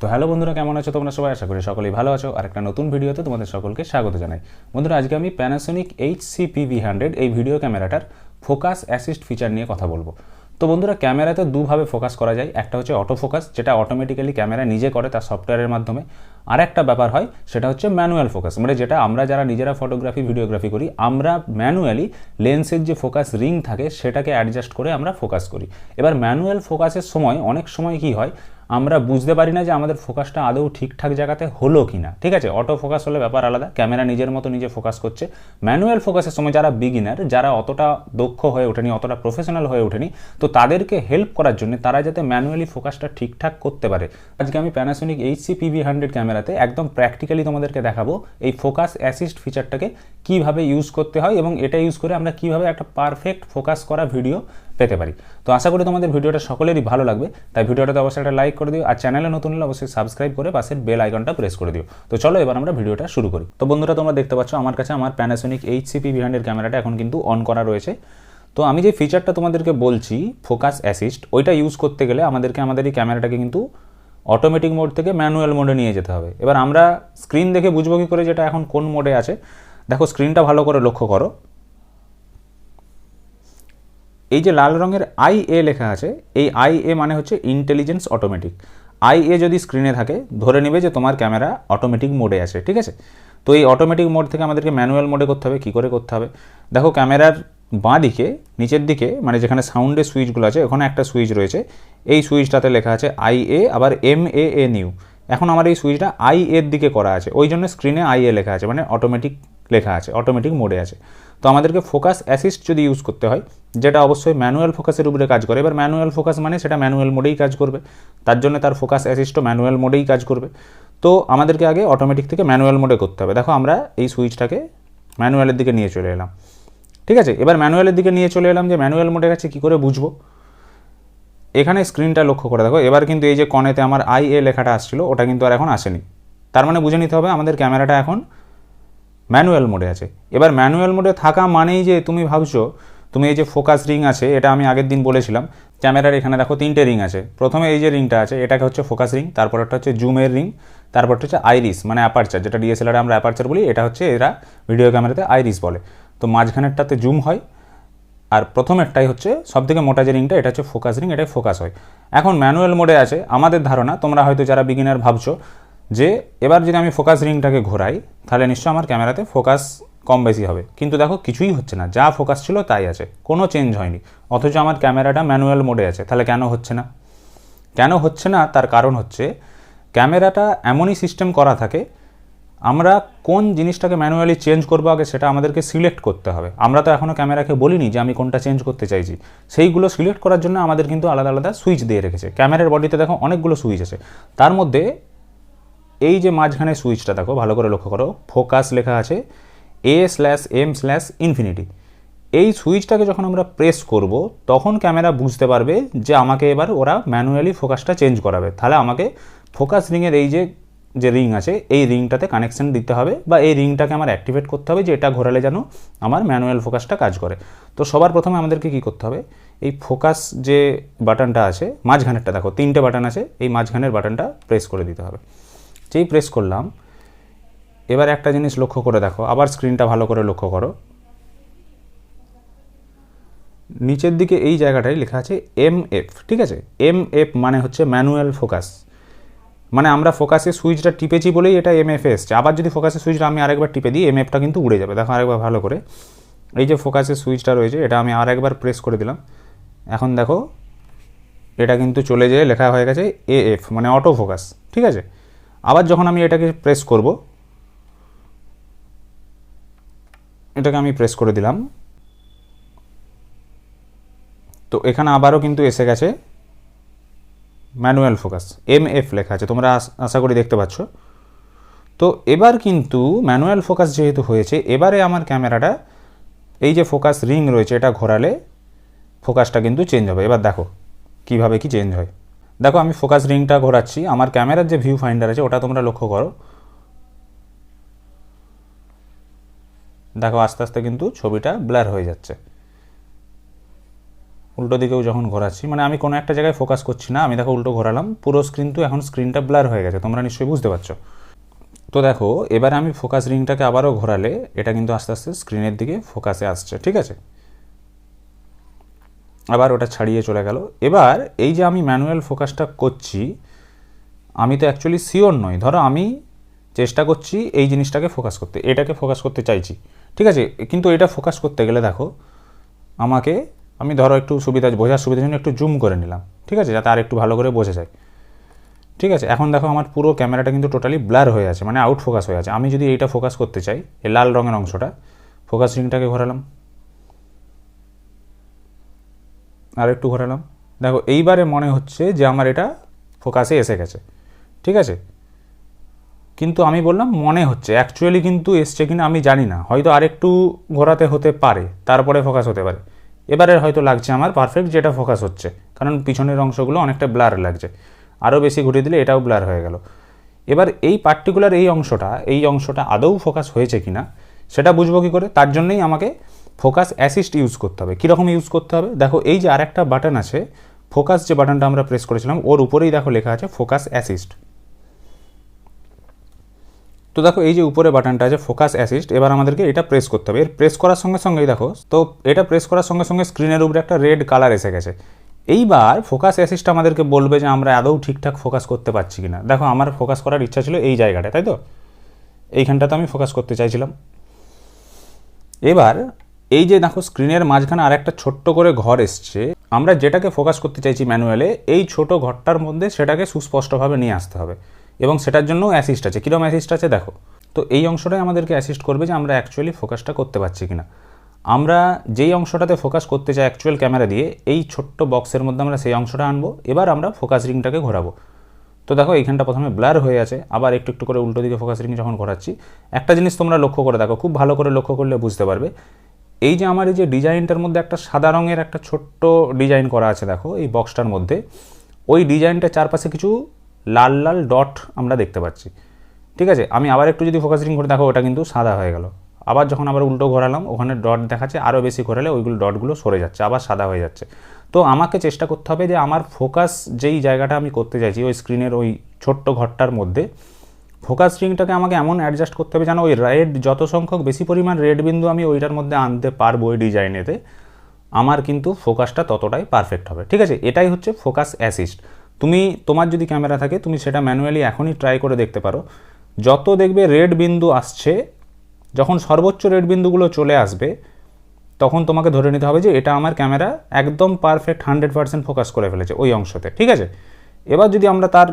তো হ্যালো বন্ধুরা, কেমন আছো? তোমরা সবাই আশা করি সকলেই ভালো আছো। আর একটা নতুন ভিডিওতে তোমাদের সকলকে স্বাগত জানাই। বন্ধুরা, আজকে আমি Panasonic H C PV hundred এই ভিডিও ক্যামেরাটার ফোকাস অ্যাসিস্ট ফিচার নিয়ে কথা বলব। তো বন্ধুরা, ক্যামেরাতে দুভাবে ফোকাস করা যায়। একটা হচ্ছে অটো ফোকাস যেটা অটোমেটিক্যালি ক্যামেরা নিজে করে তার সফটওয়্যারের মাধ্যমে। আর একটা ব্যাপার হয়, সেটা হচ্ছে ম্যানুয়াল ফোকাস মানে যেটা আমরা যারা নিজেরা ফটোগ্রাফি ভিডিওগ্রাফি করি, আমরা ম্যানুয়ালি লেন্সের যে ফোকাস রিং থাকে, সেটাকে অ্যাডজাস্ট করে আমরা ফোকাস করি। এবার ম্যানুয়াল ফোকাসের সময় অনেক সময় কি হয় আমরা বুঝতে পারি না যে আমাদের ফোকাসটা আদৌ ঠিকঠাক জায়গাতে হলো কি না ঠিক আছে? অটো ফোকাস হলে ব্যাপার আলাদা। ক্যামেরা নিজের মতো নিজে ফোকাস করছে। ম্যানুয়াল ফোকাসের সময় যারা বিগিনার যারা অতটা দক্ষ হয়ে ওঠেনি, অতটা প্রফেশনাল হয়ে ওঠেনি, তো তাদেরকে হেল্প করার জন্য তারা যাতে ম্যানুয়ালি ফোকাসটা ঠিকঠাক করতে পারে। আজকে আমি Panasonic H C PV hundred ক্যামেরাতে একদম প্র্যাকটিক্যালি তোমাদেরকে দেখাবো এই ফোকাস অ্যাসিস্ট ফিচারটাকে কীভাবে ইউজ করতে হয় এবং এটা ইউজ করে আমরা কীভাবে একটা পারফেক্ট ফোকাস করা ভিডিও পেতে পারি। তো আশা করি তোমাদের ভিডিওটা সকলেরই ভালো লাগবে। তাই ভিডিওটাতে অবশ্যই একটা লাইক করে দিও। আর চ্যানেলে নতুন হলে অবশ্যই সাবস্ক্রাইব করে পাশের বেল আইকনটা প্রেস করে দিও। তো চলো এবার আমরা ভিডিওটা শুরু করি। তো বন্ধুরা, তোমরা দেখতে পাচ্ছ আমার কাছে আমার প্যানাসোনিক এইচ সিপি বিহান্ডের ক্যামেরাটা এখন কিন্তু অন করা রয়েছে। তো আমি যে ফিচারটা তোমাদেরকে বলছি ফোকাস অ্যাসিস্ট ওইটা ইউজ করতে গেলে আমাদেরকে, আমাদের এই ক্যামেরাটাকে কিন্তু অটোমেটিক মোড থেকে ম্যানুয়াল মোডে নিয়ে যেতে হবে। এবার আমরা স্ক্রিন দেখে বুঝব কি করে যেটা এখন কোন মোডে আছে। দেখো স্ক্রিনটা ভালো করে লক্ষ্য করো। এই যে লাল রঙের আই এ লেখা আছে, এই আই এ মানে হচ্ছে ইন্টেলিজেন্স অটোমেটিক আই এ যদি স্ক্রিনে থাকে, ধরে নেবে যে তোমার ক্যামেরা অটোমেটিক মোডে আছে, ঠিক আছে? তো এই অটোমেটিক মোড থেকে আমাদেরকে ম্যানুয়াল মোডে করতে হবে, কী করে করতে হবে? দেখো, ক্যামেরার বাঁ দিকে নিচের দিকে মানে যেখানে সাউন্ডের সুইচগুলো আছে, ওখানে একটা সুইচ রয়েছে। এই সুইচটাতে লেখা আছে আই এ আবার এম এ এ নিউ এখন আমার এই সুইচটা আই এর দিকে করা আছে, ওই জন্য স্ক্রিনে আই এ লেখা আছে মানে অটোমেটিক লেখা আছে অটোমেটিক মোডে আছে। তো আমাদেরকে ফোকাস অ্যাসিস্ট যদি ইউজ করতে হয়, যেটা অবশ্যই ম্যানুয়াল ফোকাসের উপরে কাজ করে। এবার ম্যানুয়াল ফোকাস মানে সেটা ম্যানুয়াল মোডেই কাজ করবে। তার জন্য তার ফোকাস অ্যাসিস্টও ম্যানুয়াল মোডেই কাজ করবে। তো আমাদেরকে আগে অটোমেটিক থেকে ম্যানুয়াল মোডে করতে হবে। দেখো আমরা এই সুইচটাকে ম্যানুয়ালের দিকে নিয়ে চলে এলাম। ঠিক আছে? এবার ম্যানুয়ালের দিকে নিয়ে চলে এলাম যে ম্যানুয়াল মোডে কাছে কী করে বুঝব? এখানে স্ক্রিনটা লক্ষ্য করে দেখো। এবার কিন্তু এই যে কনেতে আমার আই এ লেখাটা আসছিল, ওটা কিন্তু আর এখন আসেনি। তার মানে বুঝে নিতে হবে আমাদের ক্যামেরাটা এখন ম্যানুয়াল মোডে আছে। এবার ম্যানুয়াল মোডে থাকা মানেই যে তুমি ভাবছ, তুমি এই যে ফোকাস রিং আছে, এটা আমি আগের দিন বলেছিলাম, ক্যামেরার এখানে দেখো তিনটে রিং আছে। প্রথমে এই যে রিংটা আছে, এটাকে হচ্ছে ফোকাস রিং তারপরটা হচ্ছে জুমের রিং তারপরটা হচ্ছে আইরিস মানে অ্যাপারচার, যেটা ডিএসএলআরে আমরা অ্যাপারচার বলি, এটা হচ্ছে এরা ভিডিও ক্যামেরাতে আইরিস বলে। তো মাঝখানেরটাতে জুম হয়, আর প্রথমেরটাই হচ্ছে সবথেকে মোটা যে রিংটা, এটা হচ্ছে ফোকাস রিং, এটাই ফোকাস হয়। এখন ম্যানুয়াল মোডে আছে, আমাদের ধারণা, তোমরা হয়তো যারা বিগিনার ভাবছ যে এবার যদি আমি ফোকাস রিংটাকে ঘোরাই, তাহলে নিশ্চয় আমার ক্যামেরাতে ফোকাস কম বেশি হবে। কিন্তু দেখো, কিছুই হচ্ছে না। যা ফোকাস ছিল তাই আছে। কোনো চেঞ্জ হয়নি। অথচ আমার ক্যামেরাটা ম্যানুয়াল মোডে আছে। তাহলে কেন হচ্ছে না? কেন হচ্ছে না? তার কারণ হচ্ছে ক্যামেরাটা এমনই সিস্টেম করা থাকে, আমরা কোন জিনিসটাকে ম্যানুয়ালি চেঞ্জ করব আগে সেটা আমাদেরকে সিলেক্ট করতে হবে। আমরা তো এখনও ক্যামেরাকে বলিনি যে আমি কোনটা চেঞ্জ করতে চাইছি। সেইগুলো সিলেক্ট করার জন্য আমাদের কিন্তু আলাদা আলাদা সুইচ দিয়ে রেখেছে। ক্যামেরার বডিতে দেখো অনেকগুলো সুইচ আছে। তার মধ্যে এই যে মাঝখানে সুইচটা দেখো, ভালো করে লক্ষ্য করো, ফোকাস লেখা আছে A slash M slash infinity এই সুইচটাকে যখন আমরা প্রেস করব, তখন ক্যামেরা বুঝতে পারবে যে আমাকে এবার ওরা ম্যানুয়ালি ফোকাসটা চেঞ্জ করাবে। তাহলে আমাকে ফোকাস রিংয়ের এই যে যে রিং আছে, এই রিংটাতে কানেকশন দিতে হবে বা এই রিংটাকে আমার অ্যাক্টিভেট করতে হবে যে এটা ঘোরালে যেন আমার ম্যানুয়াল ফোকাসটা কাজ করে। তো সবার প্রথমে আমাদেরকে কী করতে হবে? এই ফোকাস যে বাটনটা আছে, মাঝখানেরটা দেখো, তিনটে বাটন আছে, এই মাঝখানের বাটনটা প্রেস করে দিতে হবে। যেই প্রেস করলাম, এবার একটা জিনিস লক্ষ্য করে দেখো, আবার স্ক্রিনটা ভালো করে লক্ষ্য করো। নিচের দিকে এই জায়গাটায় লেখা আছে এম এফ ঠিক আছে? এম এফ মানে হচ্ছে ম্যানুয়াল ফোকাস মানে আমরা ফোকাসে সুইচটা টিপেছি বলেই এটা এম এফ এসছে। আবার যদি ফোকাসের সুইচটা আমি আরেকবার টিপে দিই এম এফটা কিন্তু উড়ে যাবে। দেখো আরেকবার ভালো করে। এই যে ফোকাসের সুইচটা রয়েছে, এটা আমি আর একবার প্রেস করে দিলাম। এখন দেখো, এটা কিন্তু চলে যেয়ে লেখা হয়ে গেছে এ এফ মানে অটো ফোকাস ঠিক আছে? আবার যখন আমি এটাকে প্রেস করব, এটাকে আমি প্রেস করে দিলাম, তো এখানে আবারও কিন্তু এসে গেছে ম্যানুয়াল ফোকাস এম এফ লেখা আছে, তোমরা আশা করি দেখতে পাচ্ছ। তো এবার কিন্তু ম্যানুয়াল ফোকাস যেহেতু হয়েছে, এবারে আমার ক্যামেরাটা, এই যে ফোকাস রিং রয়েছে, এটা ঘোরালে ফোকাসটা কিন্তু চেঞ্জ হবে। এবার দেখো, কীভাবে কি চেঞ্জ হয়। দেখো, আমি ফোকাস রিংটা ঘোরাচ্ছি। আমার ক্যামেরার যে ভিউ ফাইন্ডার আছে, ওটা তোমরা লক্ষ্য করো। দেখো, আস্তে আস্তে কিন্তু ছবিটা ব্লার হয়ে যাচ্ছে। উল্টো দিকেও যখন ঘোরাচ্ছি মানে আমি কোনো একটা জায়গায় ফোকাস করছি না, আমি দেখো উল্টো ঘোরালাম, পুরো স্ক্রিন তো এখন স্ক্রিনটা ব্লার হয়ে গেছে, তোমরা নিশ্চয়ই বুঝতে পারছ। তো দেখো, এবার আমি ফোকাস রিংটাকে আবারও ঘোরালে, এটা কিন্তু আস্তে আস্তে স্ক্রিনের দিকে ফোকাসে আসছে, ঠিক আছে? আবার ওটা ছাড়িয়ে চলে গেল। এবার এই যে আমি ম্যানুয়াল ফোকাসটা করছি, আমি তো অ্যাকচুয়ালি শিওর নই। ধরো আমি চেষ্টা করছি এই জিনিসটাকে ফোকাস করতে, এটাকে ফোকাস করতে চাইছি। ঠিক আছে? কিন্তু এটা ফোকাস করতে গেলে দেখো, আমাকে, আমি ধরো একটু সুবিধা, বোঝার সুবিধার জন্য একটু জুম করে নিলাম। ঠিক আছে? যাতে আর একটু ভালো করে বোঝা যায়। ঠিক আছে? এখন দেখো আমার পুরো ক্যামেরাটা কিন্তু টোটালি ব্লার হয়ে আছে মানে আউট ফোকাস হয়ে আছে। আমি যদি এইটা ফোকাস করতে চাই, এই লাল রঙের অংশটা ফোকাস রিংটাকে ঘোরালাম। আর একটু ঘোরালাম। দেখো, এইবারে মনে হচ্ছে যে আমার এটা ফোকাসে এসে গেছে। ঠিক আছে? কিন্তু আমি বললাম মনে হচ্ছে অ্যাকচুয়ালি কিন্তু এসছে কিনা আমি জানি না। হয়তো আরেকটু ঘোরাতে হতে পারে, তারপরে ফোকাস হতে পারে। এবারে হয়তো লাগছে আমার পারফেক্ট যেটা ফোকাস হচ্ছে, কারণ পিছনের অংশগুলো অনেকটা ব্লার লাগছে। আরও বেশি ঘুরিয়ে দিলে এটাও ব্লার হয়ে গেল। এবার এই পার্টিকুলার এই অংশটা এই অংশটা আদৌ ফোকাস হয়েছে কিনা, সেটা বুঝব কী করে? তার জন্যই আমাকে ফোকাস অ্যাসিস্ট ইউজ করতে হবে। কীরকম ইউজ করতে হবে? দেখো, এই যে আরেকটা বাটন আছে, ফোকাস যে বাটনটা আমরা প্রেস করেছিলাম, ওর উপরেই দেখো লেখা আছে ফোকাস অ্যাসিস্ট। তো দেখো, এই যে উপরে বাটনটা আছে, ফোকাস অ্যাসিস্ট, এবার আমাদেরকে এটা প্রেস করতে হবে। এর প্রেস করার সঙ্গে সঙ্গেই দেখো, তো এটা প্রেস করার সঙ্গে সঙ্গে স্ক্রিনের উপরে একটা রেড কালার এসে গেছে। এইবার ফোকাস অ্যাসিস্ট আমাদেরকে বলবে যে আমরা আদৌ ঠিকঠাক ফোকাস করতে পারছি কিনা। দেখো, আমার ফোকাস করার ইচ্ছা ছিল এই জায়গাটা তাই তো? এইখানটাতে আমি ফোকাস করতে চাইছিলাম। এবার এই যে দেখো স্ক্রিনের মাঝখানে আর একটা ছোট্ট করে ঘর এসছে, আমরা যেটাকে ফোকাস করতে চাইছি ম্যানুয়ালে এই ছোট ঘরটার মধ্যে সেটাকে সুস্পষ্টভাবে নিয়ে আসতে হবে এবং সেটার জন্য অ্যাসিস্ট আছে। কীরকম অ্যাসিস্ট আছে দেখো? তো এই অংশটাই আমাদেরকে অ্যাসিস্ট করবে যে আমরা অ্যাকচুয়ালি ফোকাসটা করতে পারছি কিনা। আমরা যেই অংশটাতে ফোকাস করতে চাই অ্যাকচুয়াল ক্যামেরা দিয়ে, এই ছোট্ট বক্সের মধ্যে আমরা সেই অংশটা আনব, এবার আমরা ফোকাস রিংটাকে ঘোরাবো। তো দেখো, এইখানটা প্রথমে ব্লার হয়ে আছে, আবার একটু একটু করে উল্টো দিকে ফোকাস রিং যখন ঘোরাচ্ছি, একটা জিনিস তোমরা লক্ষ্য করে দেখো, খুব ভালো করে লক্ষ্য করলে বুঝতে পারবে। এই যে আমার এই যে ডিজাইনটার মধ্যে একটা সাদা রঙের একটা ছোট্ট ডিজাইন করা আছে, দেখো, এই বক্সটার মধ্যে, ওই ডিজাইনটার চারপাশে কিছু লাল লাল ডট আমরা দেখতে পাচ্ছি। ঠিক আছে? আমি আবার একটু যদি ফোকাস করে দেখো, ওটা কিন্তু সাদা হয়ে গেল। আবার যখন আবার উল্টো ঘোরালাম, ওখানে ডট দেখাচ্ছে আরও বেশি ঘোরালে ওইগুলো ডটগুলো সরে যাচ্ছে, আবার সাদা হয়ে যাচ্ছে। তো আমাকে চেষ্টা করতে হবে যে আমার ফোকাস যেই জায়গাটা আমি করতে চাইছি, ওই স্ক্রিনের ওই ছোট্ট ঘরটার মধ্যে ফোকাস রিংটাকে আমাকে এমন অ্যাডজাস্ট করতে হবে যেন ওই রেড যত সংখ্যক বেশি পরিমাণ রেড বিন্দু আমি ওইটার মধ্যে আনতে পারব ওই ডিজাইনেতে, আমার কিন্তু ফোকাসটা ততটাই পারফেক্ট হবে। ঠিক আছে? এটাই হচ্ছে ফোকাস অ্যাসিস্ট তুমি, তোমার যদি ক্যামেরা থাকে, তুমি সেটা ম্যানুয়ালি এখনই ট্রাই করে দেখতে পারো। যত দেখবে রেড বিন্দু আসছে, যখন সর্বোচ্চ রেড বিন্দুগুলো চলে আসবে, তখন তোমাকে ধরে নিতে হবে যে এটা আমার ক্যামেরা একদম পারফেক্ট হান্ড্রেড পার্সেন্ট ফোকাস করে ফেলেছে ওই অংশতে। ঠিক আছে? এবার যদি আমরা তার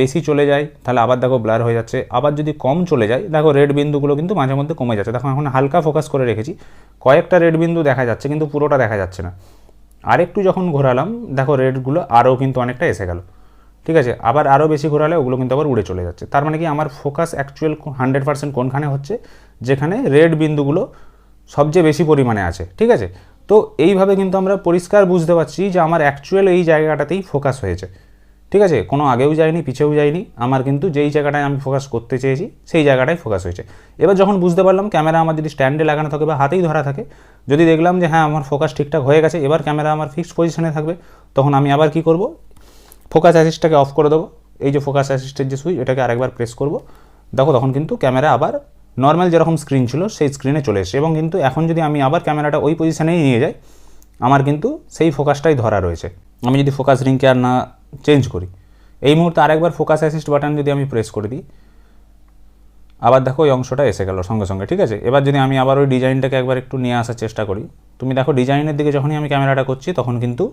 বেশি চলে যায়, তাহলে আবার দেখো ব্লার হয়ে যাচ্ছে। আবার যদি কম চলে যায়, দেখো রেড বিন্দুগুলো কিন্তু মাঝে মধ্যে কমে যাচ্ছে। দেখো এখন হালকা ফোকাস করে রেখেছি। কয়েকটা রেড বিন্দু দেখা যাচ্ছে, কিন্তু পুরোটা দেখা যাচ্ছে না। আরেকটু যখন ঘোরালাম, দেখো রেডগুলো আরও কিন্তু অনেকটা এসে গেল। ঠিক আছে? আবার আরও বেশি ঘোরালে ওগুলো কিন্তু আবার উড়ে চলে যাচ্ছে। তার মানে কি আমার ফোকাস অ্যাকচুয়াল হান্ড্রেড পার্সেন্ট কোনখানে হচ্ছে? যেখানে রেড বিন্দুগুলো সবচেয়ে বেশি পরিমাণে আছে। ঠিক আছে? তো এইভাবে কিন্তু আমরা পরিষ্কার বুঝতে পারছি যে আমার অ্যাকচুয়াল এই জায়গাটাতেই ফোকাস হয়েছে। ঠিক আছে? কোনো আগেও যায়নি, পিছেও যায়নি। আমার কিন্তু যেই জায়গাটায় আমি ফোকাস করতে চেয়েছি, সেই জায়গাটাই ফোকাস হয়েছে। এবার যখন বুঝতে পারলাম ক্যামেরা আমার যদি স্ট্যান্ডে লাগানো থাকে বা হাতেই ধরা থাকে, যদি দেখলাম যে হ্যাঁ আমার ফোকাস ঠিকঠাক হয়ে গেছে, এবার ক্যামেরা আমার ফিক্সড পজিশনে থাকবে, তখন আমি আবার কি করব? ফোকাস অ্যাসিস্টটাকে অফ করে দেবো। এই যে ফোকাস অ্যাসিস্টের যে সুইচ এটাকে আরেকবার প্রেস করব। দেখো, তখন কিন্তু ক্যামেরা আবার নর্মাল যেরকম স্ক্রিন ছিল, সেই স্ক্রিনে চলে এসেছে। এবং কিন্তু এখন যদি আমি আবার ক্যামেরাটা ওই পজিশনেই নিয়ে যাই, আমার কিন্তু সেই ফোকাসটাই ধরা রয়েছে। আমি যদি ফোকাস রিংকে আর না চেঞ্জ করি। এই মুহূর্তে আরেকবার ফোকাস অ্যাসিস্ট বাটন যদি আমি প্রেস করে দিই, আবার দেখো ওই অংশটা এসে গেল সঙ্গে সঙ্গে, ঠিক আছে? এবার যদি আমি আবার ওই ডিজাইনটাকে একবার একটু নিয়ে আসার চেষ্টা করি, তুমি দেখো ডিজাইনের দিকে যখনই আমি ক্যামেরাটা করছি, তখন কিন্তু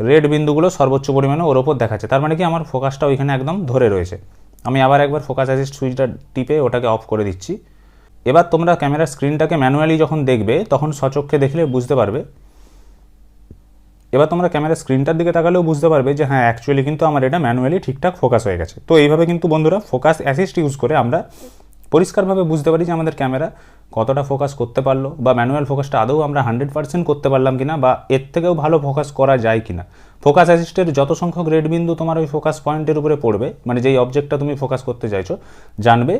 রেড বিন্দুগুলো সর্বোচ্চ পরিমাণে ওর ওপর দেখাচ্ছে। তার মানে কি আমার ফোকাসটা ওইখানে একদম ধরে রয়েছে। আমি আবার একবার ফোকাস অ্যাসিস্ট সুইচটা টিপে ওটাকে অফ করে দিচ্ছি। এবার তোমরা ক্যামেরার স্ক্রিনটাকে ম্যানুয়ালি যখন দেখবে, তখন সচক্ষে দেখলে বুঝতে পারবে এবার তোমরা ক্যামেরার স্ক্রিনটার দিকে তাকালেও বুঝতে পারবে যে হ্যাঁ অ্যাকচুয়ালি কিন্তু আমার এটা ম্যানুয়ালি ঠিকঠাক ফোকাস হয়ে গেছে। তো এইভাবে কিন্তু বন্ধুরা ফোকাস অ্যাসিস্ট ইউজ করে আমরা পরিষ্কারভাবে বুঝতে পারি যে আমাদের ক্যামেরা কতটা ফোকাস করতে পারল বা ম্যানুয়াল ফোকাসটা আদৌ আমরা হান্ড্রেড পার্সেন্ট করতে পারলাম কিনা বা এর থেকেও ভালো ফোকাস করা যায় কিনা। ফোকাস অ্যাসিস্টের যত সংখ্যক রেড বিন্দু তোমার ওই ফোকাস পয়েন্টের উপরে পড়বে মানে যেই অবজেক্টটা তুমি ফোকাস করতে চাইছো, জানবে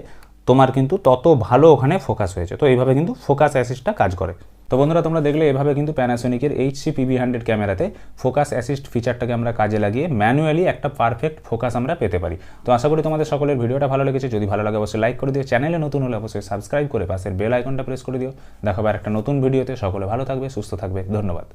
তোমার কিন্তু তত ভালো ওখানে ফোকাস হয়েছে। তো এইভাবে কিন্তু ফোকাস অ্যাসিস্টটা কাজ করে। তো বন্ধুরা, তোমরা দেখলে এভাবে কিন্তু প্যানাসোনিকের এইচ সি পিভি হান্ড্রেড ক্যামেরাতে ফোকাস অ্যাসিস্ট ফিচারটাকে আমরা কাজে লাগিয়ে ম্যানুয়ালি একটা পারফেক্ট ফোকাস আমরা পেতে পারি। তো আশা করি তোমাদের সকলের ভিডিওটা ভালো লেগেছে। যদি ভালো লাগে, অবশ্যই লাইক করে দিও। চ্যানেলে নতুন হলে অবশ্যই সাবস্ক্রাইব করে পাশের বেল আইকনটা প্রেস করে দিও। দেখাবার একটা নতুন ভিডিওতে। সকলে ভালো থাকবে, সুস্থ থাকবে। ধন্যবাদ।